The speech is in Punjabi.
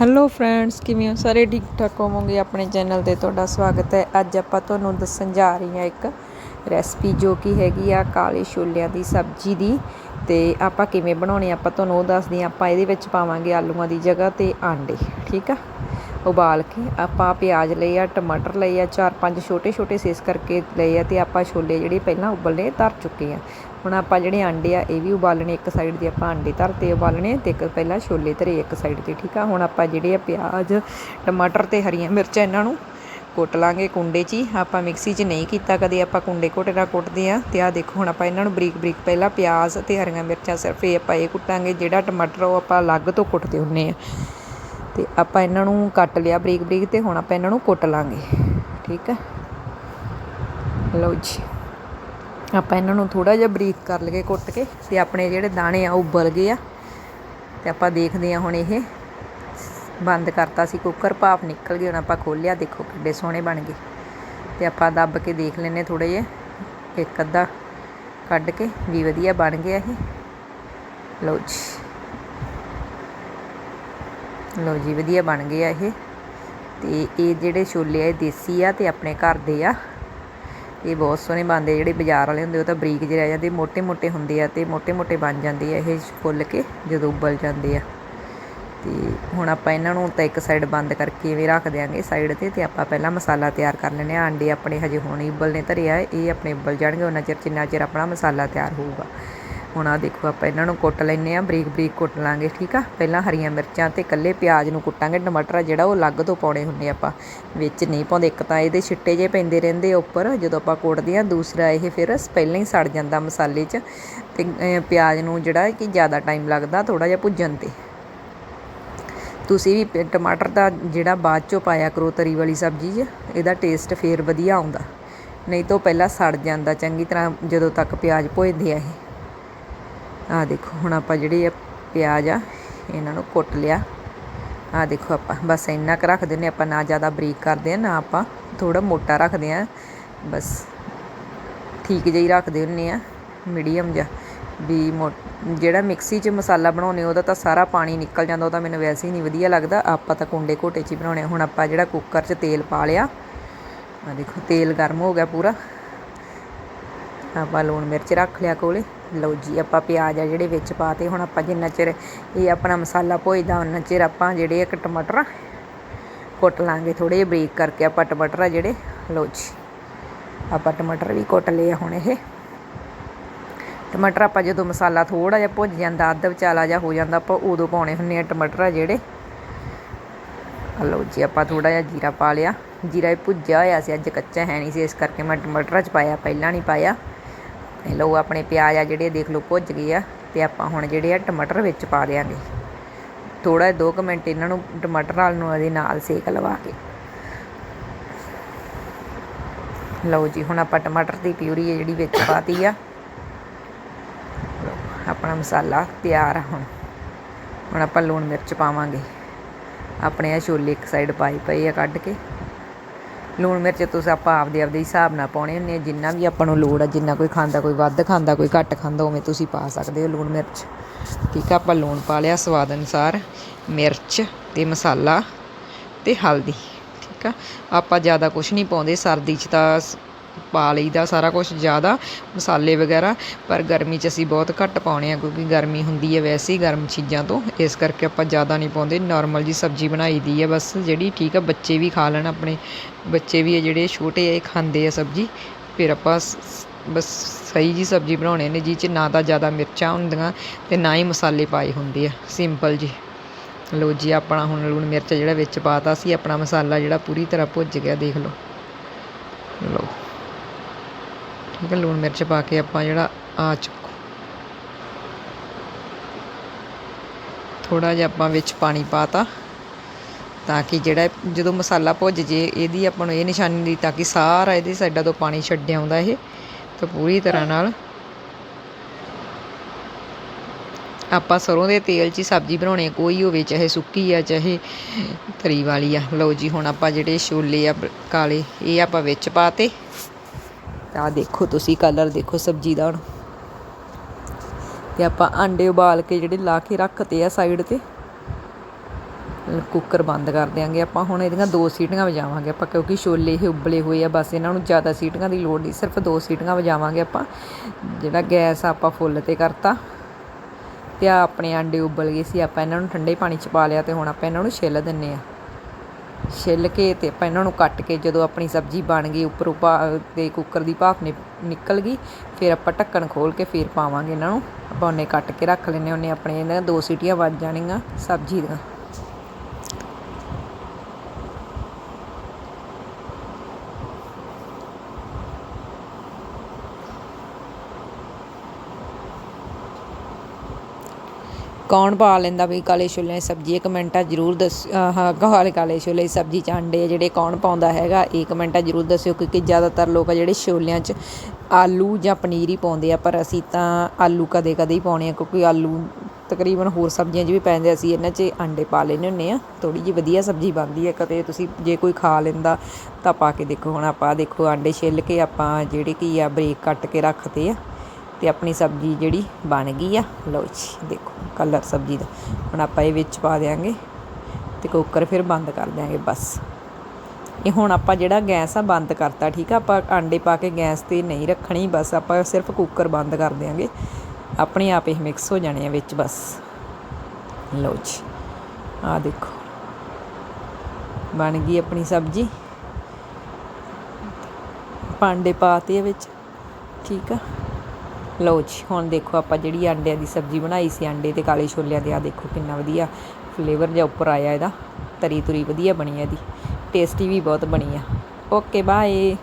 ਹੈਲੋ ਫਰੈਂਡਸ ਕਿਵੇਂ ਹੋ? ਸਾਰੇ ਠੀਕ ਠਾਕ ਹੋਵੋਗੇ? ਆਪਣੇ ਚੈਨਲ ਤੇ ਤੁਹਾਡਾ ਸਵਾਗਤ ਹੈ। ਅੱਜ ਆਪਾਂ ਤੁਹਾਨੂੰ ਦੱਸਣ ਜਾ ਰਹੀ ਹਾਂ ਇੱਕ ਰੈਸਪੀ ਜੋ ਕਿ ਹੈਗੀ ਆ ਕਾਲੇ ਛੋਲਿਆਂ ਦੀ ਸਬਜ਼ੀ ਦੀ। ਤੇ ਆਪਾਂ ਕਿਵੇਂ ਬਣਾਉਣੀ ਆਪਾਂ ਤੁਹਾਨੂੰ ਉਹ ਦੱਸਦੇ ਹਾਂ। ਆਪਾਂ ਇਹਦੇ ਵਿੱਚ ਪਾਵਾਂਗੇ ਆਲੂਆਂ ਦੀ ਜਗ੍ਹਾ ਤੇ ਆਂਡੇ, ਠੀਕ ਆ? ਉਬਾਲ ਕੇ ਆਪਾਂ ਪਿਆਜ਼ ਲਏ ਆ, ਟਮਾਟਰ ਲਏ ਆ, ਚਾਰ ਪੰਜ ਛੋਟੇ ਛੋਟੇ ਸੇਸ ਕਰਕੇ ਲਏ ਆ ਤੇ ਆਪਾਂ ਛੋਲੇ ਜਿਹੜੇ ਪਹਿਲਾਂ ਉਬਲਨੇ ਧਰ ਚੁੱਕੇ ਆ। ਹੁਣ ਆਪਾਂ ਜਿਹੜੇ ਆਂਡੇ ਆ, ਇਹ ਵੀ ਉਬਾਲਣੇ ਇੱਕ ਸਾਈਡ ਤੇ ਆਪਾਂ ਆਂਡੇ ਧਰਤੇ ਉਬਾਲਣੇ ਤੇ ਇੱਕ ਪਹਿਲਾਂ ਛੋਲੇ ਧਰੇ ਇੱਕ ਸਾਈਡ ਤੇ, ਠੀਕ ਆ? ਹੁਣ ਆਪਾਂ ਜਿਹੜੇ ਆ ਪਿਆਜ਼, ਟਮਾਟਰ ਤੇ ਹਰੀਆਂ ਮਿਰਚਾਂ ਇਹਨਾਂ ਨੂੰ ਕੁੱਟ ਲਾਂਗੇ ਕੁੰਡੇ 'ਚ ਹੀ। ਆਪਾਂ ਮਿਕਸੀ 'ਚ ਨਹੀਂ ਕੀਤਾ ਕਦੇ, ਆਪਾਂ ਕੁੰਡੇ ਘੋਟੇ ਨਾਲ ਕੁੱਟਦੇ ਆ ਤੇ ਆ ਦੇਖੋ, ਹੁਣ ਆਪਾਂ ਇਹਨਾਂ ਨੂੰ ਬਰੀਕ ਬਰੀਕ ਪਹਿਲਾਂ ਪਿਆਜ਼ ਤੇ ਹਰੀਆਂ ਮਿਰਚਾਂ ਸਿਰਫ ਇਹ ਆਪਾਂ ਇਹ ਕੁੱਟਾਂਗੇ, ਜਿਹੜਾ ਟਮਾਟਰ ਉਹ ਆਪਾਂ ਅਲੱਗ ਤੋਂ ਕੁੱਟਦੇ ਹੁੰਨੇ ਆ। ਅਤੇ ਆਪਾਂ ਇਹਨਾਂ ਨੂੰ ਕੱਟ ਲਿਆ ਬਰੀਕ ਬਰੀਕ ਅਤੇ ਹੁਣ ਆਪਾਂ ਇਹਨਾਂ ਨੂੰ ਕੁੱਟ ਲਾਂਗੇ। ਠੀਕ ਹੈ ਲਓ ਜੀ। ਆਪਾਂ ਇਹਨਾਂ ਨੂੰ ਥੋੜਾ ਜਿਹਾ ਬਰੀਕ ਕਰ ਲਈਏ ਕੁੱਟ ਕੇ ਤੇ ਆਪਣੇ ਜਿਹੜੇ ਦਾਣੇ ਆ ਉਹ ਉਬਲ ਗਏ ਆ। ਤੇ ਆਪਾਂ ਦੇਖਦੇ ਆ ਹੁਣ ਇਹ ਬੰਦ ਕਰਤਾ ਸੀ ਕੁੱਕਰ, ਭਾਫ ਨਿਕਲ ਗਈ ਹੁਣ ਆਪਾਂ ਖੋਲਿਆ ਦੇਖੋ ਕਿੱਡੇ ਸੋਹਣੇ ਬਣ ਗਏ। ਤੇ ਆਪਾਂ ਦੱਬ ਕੇ ਦੇਖ ਲੈਨੇ ਥੋੜੇ ਜਿਹੇ, ਇੱਕ ਅੱਧਾ ਕੱਢ ਕੇ ਵੀ ਵਧੀਆ ਬਣ ਗਿਆ ਇਹ। ਲਓ ਜੀ। ਲੋ ਜੀ ਵਧੀਆ ਬਣ ਗਏ ਆ ਇਹ। ਤੇ ਇਹ ਜਿਹੜੇ ਛੋਲੇ ਆ, ਇਹ ਦੇਸੀ ਆ ਤੇ ਆਪਣੇ ਘਰ ਦੇ ਆ। ਇਹ ਬਹੁਤ ਸੋਹਣੇ ਬਣਦੇ ਜਿਹੜੇ ਬਾਜ਼ਾਰ ਵਾਲੇ ਹੁੰਦੇ ਉਹ ਤਾਂ ਬਰੀਕ ਜਿਹੇ ਰਹਿ ਜਾਂਦੇ ਮੋٹے-ਮੋٹے ਹੁੰਦੇ ਆ ਤੇ ਮੋٹے-ਮੋٹے ਬਣ ਜਾਂਦੇ ਆ ਇਹ ਫੁੱਲ ਕੇ, ਜਦੋਂ ਉਬਲ ਜਾਂਦੇ ਆ। ਤੇ ਹੁਣ ਆਪਾਂ ਇਹਨਾਂ ਨੂੰ ਤਾਂ ਇੱਕ ਸਾਈਡ ਬੰਦ ਕਰਕੇ ਵੀ ਰੱਖ ਦਿਆਂਗੇ ਸਾਈਡ ਤੇ ਤੇ ਆਪਾਂ ਪਹਿਲਾਂ ਮਸਾਲਾ ਤਿਆਰ ਕਰ ਲੈਣੇ ਆ ਆਂਡੇ ਆਪਣੇ ਹਜੇ ਹੁਣ ਹੀ ਉਬਲਨੇ, ਧਰਿਆ, ਇਹ ਆਪਣੇ ਉਬਲ ਜਾਣਗੇ, ਉਹਨਾਂ ਚਿਰ ਜਿੰਨਾ ਚਿਰ ਆਪਣਾ ਮਸਾਲਾ ਤਿਆਰ ਹੋਊਗਾ। ਹੁਣ ਆ ਦੇਖੋ ਆਪਾਂ ਇਹਨਾਂ ਨੂੰ ਕੁੱਟ ਲੈਨੇ ਆ ਬਰੀਕ ਬਰੀਕ ਕੁੱਟ ਲਾਂਗੇ, ਠੀਕ ਆ? ਪਹਿਲਾਂ ਹਰੀਆਂ ਮਿਰਚਾਂ ਤੇ ਕੱਲੇ ਪਿਆਜ਼ ਨੂੰ ਕੁੱਟਾਂਗੇ, ਟਮਾਟਰ ਆ ਜਿਹੜਾ ਉਹ ਅਲੱਗ ਤੋਂ ਪਾਉਣੇ ਹੁੰਦੇ ਆਪਾਂ, ਵਿੱਚ ਨਹੀਂ ਪਾਉਂਦੇ, ਇੱਕ ਤਾਂ ਇਹਦੇ ਛਿੱਟੇ ਜੇ ਪੈਂਦੇ ਰਹਿੰਦੇ ਉੱਪਰ, ਜਦੋਂ ਆਪਾਂ ਕੁੱਟਦੇ ਆ ਦੂਸਰਾ ਇਹ ਫਿਰ ਪਹਿਲਾਂ ਹੀ ਸੜ ਜਾਂਦਾ ਮਸਾਲੇ 'ਚ ਤੇ ਪਿਆਜ਼ ਨੂੰ ਜਿਹੜਾ ਕਿ ਜ਼ਿਆਦਾ ਟਾਈਮ ਲੱਗਦਾ ਥੋੜਾ ਜਿਹਾ ਭੁੱਜਣ ਤੇ। ਤੁਸੀਂ ਵੀ ਪ- ਟਮਾਟਰ ਦਾ ਜਿਹੜਾ ਬਾਅਦ ਚੋਂ ਪਾਇਆ ਕਰੋ ਤਰੀ ਵਾਲੀ ਸਬਜ਼ੀ 'ਚ, ਇਹਦਾ ਟੇਸਟ ਫੇਰ ਵਧੀਆ ਆਉਂਦਾ। ਨਹੀਂ ਤਾਂ ਉਹ ਪਹਿਲਾਂ ਸੜ ਜਾਂਦਾ, ਚੰਗੀ ਤਰ੍ਹਾਂ ਜਦੋਂ ਤੱਕ ਪਿਆਜ਼ ਭੁੱਜਦੇ ਆ ਇਹ। ਆ ਦੇਖੋ, ਹੁਣ ਆਪਾਂ ਜਿਹੜੇ ਆ ਪਿਆਜ਼ ਆ, ਇਹਨਾਂ ਨੂੰ ਕੁੱਟ ਲਿਆ। ਆ ਦੇਖੋ ਆਪਾਂ, ਬਸ ਇੰਨਾ ਕੁ ਰੱਖ ਦਿੰਨੇ ਆਪਾਂ ਨਾ ਜ਼ਿਆਦਾ ਬਰੀਕ ਕਰਦੇ ਆ ਨਾ ਆਪਾਂ ਥੋੜਾ ਮੋਟਾ ਰੱਖਦੇ ਆ ਬਸ ਠੀਕ ਜਿਹੀ ਰੱਖਦੇ ਹੁੰਨੇ ਆ ਮੀਡੀਅਮ ਜਿਹਾ। ਵੀ ਮੋ, ਜਿਹੜਾ ਮਿਕਸੀ 'ਚ ਮਸਾਲਾ ਬਣਾਉਨੇ ਉਹਦਾ ਤਾਂ ਸਾਰਾ ਪਾਣੀ ਨਿਕਲ ਜਾਂਦਾ, ਉਹ ਤਾਂ ਮੈਨੂੰ ਵੈਸੇ ਹੀ ਨਹੀਂ ਵਧੀਆ ਲੱਗਦਾ। ਆਪਾਂ ਤਾਂ ਕੁੰਡੇ ਘੋਟੇ 'ਚ ਹੀ ਬਣਾਉਣੇ ਆ। ਹੁਣ ਆਪਾਂ ਜਿਹੜਾ ਕੁੱਕਰ 'ਚ ਤੇਲ ਪਾ ਲਿਆ, ਆ ਦੇਖੋ, ਤੇਲ ਗਰਮ ਹੋ ਗਿਆ ਪੂਰਾ। ਆਪਾਂ ਲੂਣ ਮਿਰਚ ਰੱਖ ਲਿਆ ਕੋਲੇ। ਲਓ ਜੀ, ਆਪਾਂ ਪਿਆਜ਼ ਆ ਜਿਹੜੇ ਵਿੱਚ ਪਾਤੇ ਹੁਣ ਆਪਾਂ ਜਿੰਨਾ ਚਿਰ ਇਹ ਆਪਣਾ ਮਸਾਲਾ ਭੁੱਜਦਾ ਉਹਨਾਂ ਚਿਰ ਆਪਾਂ ਜਿਹੜੇ ਇੱਕ ਟਮਾਟਰ ਕੁੱਟ ਲਾਂਗੇ। ਥੋੜੇ ਜਿਹੇ ਬਰੀਕ ਕਰਕੇ ਆਪਾਂ ਟਮਾਟਰ ਆ ਜਿਹੜੇ, ਲਓ ਜੀ, ਆਪਾਂ ਟਮਾਟਰ ਵੀ ਕੁੱਟ ਲਏ ਹੁਣ ਇਹ। ਟਮਾਟਰ ਆਪਾਂ ਜਦੋਂ ਮਸਾਲਾ ਥੋੜਾ ਜਿਹਾ ਭੁੱਜ ਜਾਂਦਾ, ਅੱਧ ਵਿਚਾਲਾ ਜਿਹਾ ਹੋ ਜਾਂਦਾ, ਆਪਾਂ ਉਦੋਂ ਪਾਉਣੇ ਹੁੰਨੇ ਆ ਟਮਾਟਰ ਆ ਜਿਹੜੇ। ਆ ਲਓ ਜੀ, ਆਪਾਂ ਥੋੜਾ ਜਿਹਾ ਜੀਰਾ ਪਾ ਲਿਆ। ਜੀਰਾ ਇਹ ਭੁੱਜਿਆ ਹੋਇਆ ਸੀ, ਅੱਜ ਕੱਚਾ ਹੈ ਨਹੀਂ ਸੀ, ਇਸ ਕਰਕੇ ਮੈਂ ਟਮਾਟਰਾਂ 'ਚ ਪਾਇਆ, ਪਹਿਲਾਂ ਨਹੀਂ ਪਾਇਆ। ਇਹ ਲਓ ਆਪਣੇ ਪਿਆਜ਼ ਆ ਜਿਹੜੇ ਦੇਖ ਲਓ ਭੁੱਜ ਗਏ ਆ ਤੇ ਆਪਾਂ ਹੁਣ ਜਿਹੜੇ ਆ ਟਮਾਟਰ ਵਿੱਚ ਪਾ ਦਿਆਂਗੇ। ਥੋੜਾ ਜਿਹਾ 2 ਮਿੰਟ ਇਹਨਾਂ ਨੂੰ ਟਮਾਟਰ ਨਾਲ ਨੂੰ ਇਹਦੇ ਨਾਲ ਸੇਕ ਲਵਾ ਕੇ। ਲਓ ਜੀ, ਹੁਣ ਆਪਾਂ ਟਮਾਟਰ ਦੀ ਪਿਊਰੀ ਹੈ ਜਿਹੜੀ ਵਿੱਚ ਪਾਤੀ ਆ। ਆਪਣਾ ਮਸਾਲਾ ਤਿਆਰ ਆ ਹੁਣ। ਹੁਣ ਆਪਾਂ ਲੂਣ ਮਿਰਚ ਪਾਵਾਂਗੇ। ਆਪਣੇ ਆ ਛੋਲੇ ਇੱਕ ਸਾਈਡ ਪਾਈ ਪਈ ਆ ਕੱਢ ਕੇ। ਲੂਣ ਮਿਰਚ ਤੁਸੀਂ ਆਪਾਂ ਆਪਦੇ ਆਪਦੇ ਹਿਸਾਬ ਨਾਲ ਪਾਉਣੇ ਹੁੰਦੇ ਆ, ਜਿੰਨਾ ਵੀ ਆਪਾਂ ਨੂੰ ਲੋੜ ਆ, ਜਿੰਨਾ ਕੋਈ ਖਾਂਦਾ, ਕੋਈ ਵੱਧ ਖਾਂਦਾ, ਕੋਈ ਘੱਟ ਖਾਂਦਾ, ਉਵੇਂ ਤੁਸੀਂ ਪਾ ਸਕਦੇ ਹੋ ਲੂਣ ਮਿਰਚ। ਠੀਕ ਆ, ਆਪਾਂ ਲੂਣ ਪਾ ਲਿਆ ਸਵਾਦ ਅਨੁਸਾਰ। ਮਿਰਚ ਤੇ ਮਸਾਲਾ ਤੇ ਹਲਦੀ। ਠੀਕ ਆ, ਆਪਾਂ ਜ਼ਿਆਦਾ ਕੁਝ ਨਹੀਂ ਪਾਉਂਦੇ, ਸਰਦੀ 'ਚ ਤਾਂ ਪਾ ਲਈਦਾ ਸਾਰਾ ਕੁਝ ਜ਼ਿਆਦਾ, ਮਸਾਲੇ ਵਗੈਰਾ, ਪਰ ਗਰਮੀ 'ਚ ਅਸੀਂ ਬਹੁਤ ਘੱਟ ਪਾਉਣੇ ਆ ਕਿਉਂਕਿ ਗਰਮੀ ਹੁੰਦੀ ਹੈ ਵੈਸੇ ਹੀ ਗਰਮ ਚੀਜ਼ਾਂ ਤੋਂ, ਇਸ ਕਰਕੇ ਆਪਾਂ ਜ਼ਿਆਦਾ ਨਹੀਂ ਪਾਉਂਦੇ ਨਾਰਮਲ ਜੀ ਸਬਜ਼ੀ ਬਣਾਈ ਦੀ ਹੈ ਬਸ, ਜਿਹੜੀ ਠੀਕ ਆ, ਬੱਚੇ ਵੀ ਖਾ ਲੈਣ ਆਪਣੇ, ਬੱਚੇ ਵੀ ਆ ਜਿਹੜੇ ਛੋਟੇ ਆ, ਇਹ ਖਾਂਦੇ ਆ ਸਬਜ਼ੀ, ਫਿਰ ਆਪਾਂ ਬਸ ਸਹੀ ਜੀ ਸਬਜ਼ੀ ਬਣਾਉਣੇ ਨੇ ਜਿਹ 'ਚ ਨਾ ਤਾਂ ਜ਼ਿਆਦਾ ਮਿਰਚਾਂ ਹੁੰਦੀਆਂ ਤੇ ਨਾ ਹੀ ਮਸਾਲੇ ਪਾਏ ਹੁੰਦੇ ਆ ਸਿੰਪਲ ਜੀ ਲਓ ਜੀ, ਆਪਣਾ ਹੁਣ ਲੂਣ ਮਿਰਚ ਜਿਹੜਾ ਵਿੱਚ ਪਾਤਾ ਸੀ, ਆਪਣਾ ਮਸਾਲਾ ਜਿਹੜਾ ਪੂਰੀ ਤਰ੍ਹਾਂ ਭੁੱਜ ਗਿਆ, ਦੇਖ ਲਓ। ਲਓ। ਠੀਕ ਹੈ, ਲੂਣ ਮਿਰਚ ਪਾ ਕੇ ਆਪਾਂ ਜਿਹੜਾ ਆ ਚੁੱਕੋ ਥੋੜਾ ਜਿਹਾ ਆਪਾਂ ਵਿੱਚ ਪਾਣੀ ਪਾਤਾ ਤਾਂ ਕਿ ਜਿਹੜਾ ਜਦੋਂ ਮਸਾਲਾ ਭੁੱਜ ਜੇ, ਇਹਦੀ ਆਪਾਂ ਨੂੰ ਇਹ ਨਿਸ਼ਾਨੀ ਦੀ ਤਾਂ ਕਿ ਸਾਰਾ ਇਹਦੇ ਸਾਈਡਾਂ ਤੋਂ ਪਾਣੀ ਛੱਡ ਆਉਂਦਾ ਇਹ। ਤਾਂ ਪੂਰੀ ਤਰ੍ਹਾਂ ਨਾਲ ਆਪਾਂ ਸਰੋਂ ਦੇ ਤੇਲ 'ਚ ਹੀ ਸਬਜ਼ੀ ਬਣਾਉਣੀ ਕੋਈ ਹੋਵੇ ਚਾਹੇ ਸੁੱਕੀ ਆ, ਚਾਹੇ ਤਰੀ ਵਾਲੀ ਆ। ਲਓ ਜੀ, ਹੁਣ ਆਪਾਂ ਜਿਹੜੇ ਛੋਲੇ ਆ, ਕਾਲੇ, ਇਹ ਆਪਾਂ ਵਿੱਚ ਪਾਤੇ। ਆ ਦੇਖੋ ਤੁਸੀਂ ਕਲਰ ਦੇਖੋ ਸਬਜ਼ੀ ਦਾ ਹੁਣ। ਤੇ ਆਪਾਂ ਆਂਡੇ ਉਬਾਲ ਕੇ ਜਿਹੜੇ ਲਾ ਕੇ ਰੱਖਤੇ ਆ ਸਾਈਡ ਤੇ ਕੁੱਕਰ ਬੰਦ ਕਰ ਦਿਆਂਗੇ। ਆਪਾਂ ਹੁਣ ਇਹਦੀਆਂ ਦੋ ਸੀਟੀਆਂ ਵਜਾਵਾਂਗੇ ਆਪਾਂ, ਕਿਉਂਕਿ ਛੋਲੇ ਇਹ ਉਬਲੇ ਹੋਏ ਆ, ਬਸ ਇਹਨਾਂ ਨੂੰ ਜ਼ਿਆਦਾ ਸੀਟੀਆਂ ਦੀ ਲੋੜ ਨਹੀਂ, ਸਿਰਫ ਦੋ ਸੀਟੀਆਂ ਵਜਾਵਾਂਗੇ ਆਪਾਂ। ਜਿਹੜਾ ਗੈਸ ਆਪਾਂ ਫੁੱਲ ਤੇ ਕਰਤਾ, ਤੇ ਆ ਆਪਣੇ ਆਂਡੇ ਉਬਲ ਗਏ ਸੀ, ਆਪਾਂ ਇਹਨਾਂ ਨੂੰ ਠੰਡੇ ਪਾਣੀ ਚ ਪਾ ਲਿਆ ਤੇ ਹੁਣ ਆਪਾਂ ਇਹਨਾਂ ਨੂੰ ਛਿੱਲ ਦਿੰਨੇ ਆ। ਛਿੱਲ ਕੇ ਤੇ ਆਪਾਂ ਇਹਨਾਂ ਨੂੰ ਕੱਟ ਕੇ ਜਦੋਂ ਆਪਣੀ ਸਬਜ਼ੀ ਬਣ ਗਈ, ਉੱਪਰੋਂ ਪਾ ਤੇ ਕੁੱਕਰ ਦੀ ਭਾਫ ਨਿ- ਨਿਕਲ ਗਈ, ਫਿਰ ਆਪਾਂ ਢੱਕਣ ਖੋਲ ਕੇ ਫਿਰ ਪਾਵਾਂਗੇ ਇਹਨਾਂ ਨੂੰ। ਆਪਾਂ ਉਹਨੇ ਕੱਟ ਕੇ ਰੱਖ ਲੈਨੇ ਉਹਨੇ ਆਪਣੇ ਇਹਨਾਂ ਦੋ ਸੀਟੀਆਂ ਵੱਜ ਜਾਣੀਆਂ ਸਬਜ਼ੀ ਦੀਆਂ। ਕੌਣ ਪਾ ਲੈਂਦਾ ਵੀ ਕਾਲੇ ਛੋਲਿਆਂ ਦੀ ਸਬਜ਼ੀ? ਇਹ ਕਮੈਂਟਾਂ ਜ਼ਰੂਰ ਦੱਸ ਹਾਂ, ਕਾਲੇ ਕਾਲੇ ਛੋਲੇ ਦੀ ਸਬਜ਼ੀ ਚ ਆਂਡੇ ਆ, ਜਿਹੜੇ ਕੌਣ ਪਾਉਂਦਾ ਹੈਗਾ? ਇਹ ਕਮੈਂਟਾਂ ਜ਼ਰੂਰ ਦੱਸਿਓ ਕਿਉਂਕਿ ਜ਼ਿਆਦਾਤਰ ਲੋਕ ਆ ਜਿਹੜੇ ਛੋਲਿਆਂ 'ਚ ਆਲੂ ਜਾਂ ਪਨੀਰ ਹੀ ਪਾਉਂਦੇ ਆ, ਪਰ ਅਸੀਂ ਤਾਂ ਆਲੂ ਕਦੇ ਕਦੇ ਹੀ ਪਾਉਣੇ ਆ, ਕਿਉਂਕਿ ਆਲੂ ਤਕਰੀਬਨ ਹੋਰ ਸਬਜ਼ੀਆਂ 'ਚ ਵੀ ਪੈਂਦੇ ਅਸੀਂ ਇਹਨਾਂ 'ਚ ਆਂਡੇ ਪਾ ਲੈਨੇ ਹੁੰਨੇ ਆ। ਥੋੜੀ ਜਿਹੀ ਵਧੀਆ ਸਬਜ਼ੀ ਬਣਦੀ ਹੈ ਕਦੇ ਤੁਸੀਂ ਜੇ ਕੋਈ ਖਾ ਲੈਂਦਾ ਤਾਂ ਪਾ ਕੇ ਦੇਖੋ, ਹੁਣ ਆਪਾਂ ਦੇਖੋ ਆਂਡੇ ਛਿੱਲ ਕੇ ਆਪਾਂ ਜਿਹੜੇ ਕੀ ਆ, ਬਰੀਕ ਕੱਟ ਕੇ ਰੱਖਦੇ ਆ। ਤੇ ਆਪਣੀ ਸਬਜ਼ੀ ਜਿਹੜੀ ਬਣ ਗਈ ਆ। ਲਓ ਜੀ, ਦੇਖੋ ਕਲਰ ਸਬਜ਼ੀ ਦਾ। ਹੁਣ ਆਪਾਂ ਇਹ ਵਿੱਚ ਪਾ ਦਿਆਂਗੇ ਤੇ ਕੁੱਕਰ ਫਿਰ ਬੰਦ ਕਰ ਦਿਆਂਗੇ ਬਸ। ਇਹ ਹੁਣ ਆਪਾਂ ਜਿਹੜਾ ਗੈਸ ਆ ਬੰਦ ਕਰਤਾ, ਠੀਕ ਆ? ਆਪਾਂ ਆਂਡੇ ਪਾ ਕੇ ਗੈਸ ਤੇ ਨਹੀਂ ਰੱਖਣੀ, ਬਸ ਆਪਾਂ ਸਿਰਫ ਕੁੱਕਰ ਬੰਦ ਕਰ ਦਿਆਂਗੇ। ਆਪਣੇ ਆਪ ਇਹ ਮਿਕਸ ਹੋ ਜਾਣੇ ਆ ਵਿੱਚ ਬਸ। ਲਓ ਜੀ ਆ ਦੇਖੋ। ਬਣ ਗਈ ਆਪਣੀ ਸਬਜ਼ੀ। ਪਾਂਡੇ ਪਾਤੇ ਵਿੱਚ, ਠੀਕ ਆ? ਲਓ ਜੀ, ਹੁਣ ਦੇਖੋ ਆਪਾਂ ਜਿਹੜੀ ਆਂਡਿਆਂ ਦੀ ਸਬਜ਼ੀ ਬਣਾਈ ਸੀ, ਆਂਡੇ ਤੇ ਕਾਲੇ ਛੋਲਿਆਂ ਦੇ ਆ ਦੇਖੋ ਕਿੰਨਾ ਵਧੀਆ ਫਲੇਵਰ ਜਿਹਾ ਉੱਪਰ ਆਇਆ ਇਹਦਾ। ਤਰੀ ਤੁਰੀ ਵਧੀਆ ਬਣੀ ਆ ਇਹਦੀ। ਟੇਸਟੀ ਵੀ ਬਹੁਤ ਬਣੀ ਆ। Okay bye